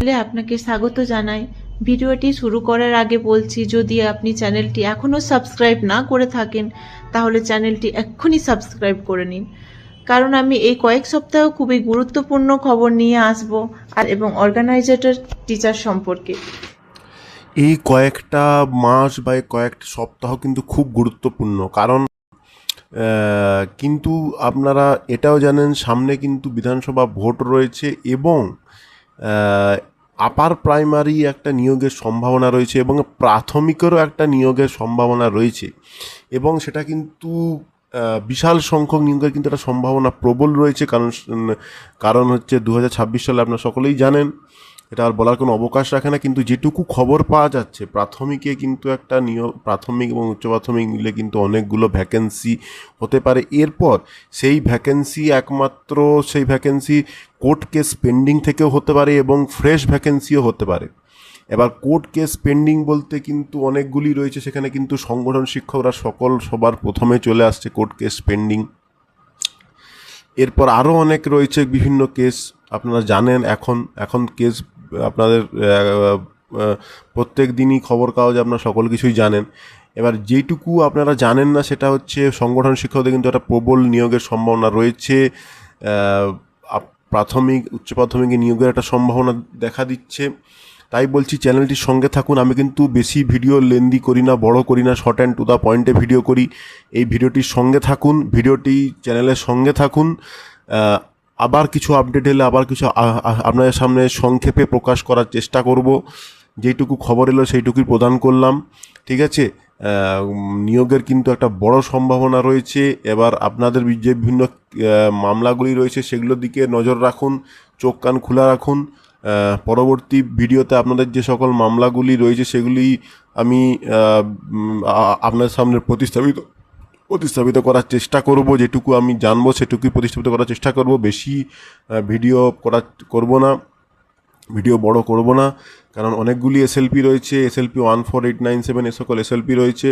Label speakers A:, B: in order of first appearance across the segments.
A: আপনাকে স্বাগত জানাই। ভিডিওটি শুরু করার আগে বলছি, যদি আপনি চ্যানেলটি এখনও সাবস্ক্রাইব না করে থাকেন, তাহলে চ্যানেলটি এক্ষুনি সাবস্ক্রাইব করে নিন। কারণ আমি এই কয়েক সপ্তাহ খুবই গুরুত্বপূর্ণ খবর নিয়ে আসব আর এবং অর্গানাইজেটর টিচার সম্পর্কে।
B: এই কয়েকটা মাস বা কয়েকটা সপ্তাহ কিন্তু খুব গুরুত্বপূর্ণ। কারণ কিন্তু আপনারা এটাও জানেন, সামনে কিন্তু বিধানসভা ভোট রয়েছে এবং আপার প্রাইমারি একটা নিয়োগের সম্ভাবনা রয়েছে এবং প্রাথমিকেরও একটা নিয়োগের সম্ভাবনা রয়েছে। এবং সেটা কিন্তু বিশাল সংখ্যক নিয়োগের কিন্তু একটা সম্ভাবনা প্রবল রয়েছে। কারণ কারণ হচ্ছে দু হাজার ছাব্বিশ সালে আপনারা সকলেই জানেন এটা আর বলার কোনো অবকাশ রাখে না, কিন্তু যেটুকু খবর পাওয়া যাচ্ছে, প্রাথমিকে কিন্তু একটা নিয়োগ প্রাথমিক এবং উচ্চ প্রাথমিক মিলে কিন্তু অনেকগুলো ভ্যাকেন্সি হতে পারে। এরপর সেই ভ্যাকেন্সি একমাত্র, সেই ভ্যাকেন্সি কোর্ট কেস পেন্ডিং থেকেও হতে পারে এবং ফ্রেশ ভ্যাকেন্সিও হতে পারে। এবার কোর্ট কেস পেন্ডিং বলতে কিন্তু অনেকগুলি রয়েছে, সেখানে কিন্তু সংগঠন শিক্ষকরা সকল সবার প্রথমে চলে আসছে কোর্ট কেস পেন্ডিং এরপর আরও অনেক রয়েছে বিভিন্ন কেস আপনারা জানেন এখন এখন কেস আপনাদের প্রত্যেক দিনই খবর কাগজ আপনারা সকল কিছুই জানেন। এবার যেটুকু আপনারা জানেন না, সেটা হচ্ছে সংগঠন শিক্ষকদের কিন্তু একটা প্রবল নিয়োগের সম্ভাবনা রয়েছে। প্রাথমিক, উচ্চ প্রাথমিক নিয়োগের একটা সম্ভাবনা দেখা দিচ্ছে। তাই বলছি চ্যানেলটির সঙ্গে থাকুন। আমি কিন্তু বেশি ভিডিও লেন্দি করি না, বড় করি না শর্ট অ্যান্ড টু দ্য পয়েন্টে ভিডিও করি। এই ভিডিওটির সঙ্গে থাকুন, ভিডিওটি চ্যানেলের সঙ্গে থাকুন। আবার কিছু আপডেট এলে আবার কিছু আপনাদের সামনে সংক্ষেপে প্রকাশ করার চেষ্টা করব। যেইটুকু খবর এলো সেইটুকুই প্রদান করলাম, ঠিক আছে? নিয়োগের কিন্তু একটা বড় সম্ভাবনা রয়েছে। এবার আপনাদের যে বিভিন্ন মামলাগুলি রয়েছে সেগুলোর দিকে নজর রাখুন, চোখ কান খোলা রাখুন। পরবর্তী ভিডিওতে আপনাদের যে সকল মামলাগুলি রয়েছে সেগুলি আমি আপনাদের সামনে প্রতিস্থাপিত প্রতিস্থাপিত করার চেষ্টা করব, যেটুকু আমি জানব, সেটুকুই প্রতিস্থাপিত করার চেষ্টা করব। বেশি ভিডিও করা করব না, ভিডিও বড় করব না, কারণ অনেকগুলি এসএলপি রয়েছে SLP one four eight nine seven এ সকল এসএলপি রয়েছে।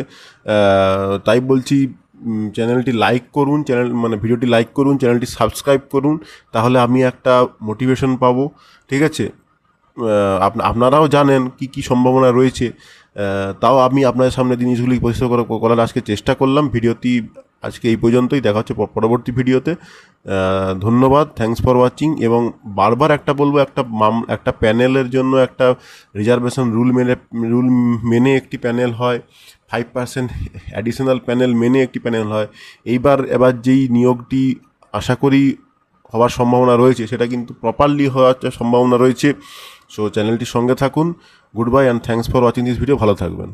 B: তাই বলছি চ্যানেলটি লাইক করুন, চ্যানেল মানে ভিডিওটি লাইক করুন, চ্যানেলটি সাবস্ক্রাইব করুন, তাহলে আমি একটা মোটিভেশন পাবো। ঠিক আছে? আপনারাও জানেন কি কি সম্ভাবনা রয়েছে। তাও আমি আপনাদের সামনে জিনিসগুলি উপস্থিত করা- করার আজকে চেষ্টা করলাম। ভিডিওটি আজকে এই পর্যন্তই। দেখা হচ্ছে পরবর্তী ভিডিওতে। ধন্যবাদ। থ্যাঙ্কস ফর ওয়াচিং এবং বারবার একটা বলব, একটা মাম একটা প্যানেলের জন্য একটা রিজার্ভেশন রুল মেনে রুল মেনে একটি প্যানেল হয়। ফাইভ পার্সেন্ট অ্যাডিশনাল প্যানেল মেনে একটি প্যানেল হয়। এইবার, এবার যেই নিয়োগটি আশা করি হওয়ার সম্ভাবনা রয়েছে, সেটা কিন্তু প্রপারলি হওয়ার সম্ভাবনা রয়েছে সো চ্যানেলটির সঙ্গে থাকুন। Good bye and thanks for watching this video ভালো থাকবেন।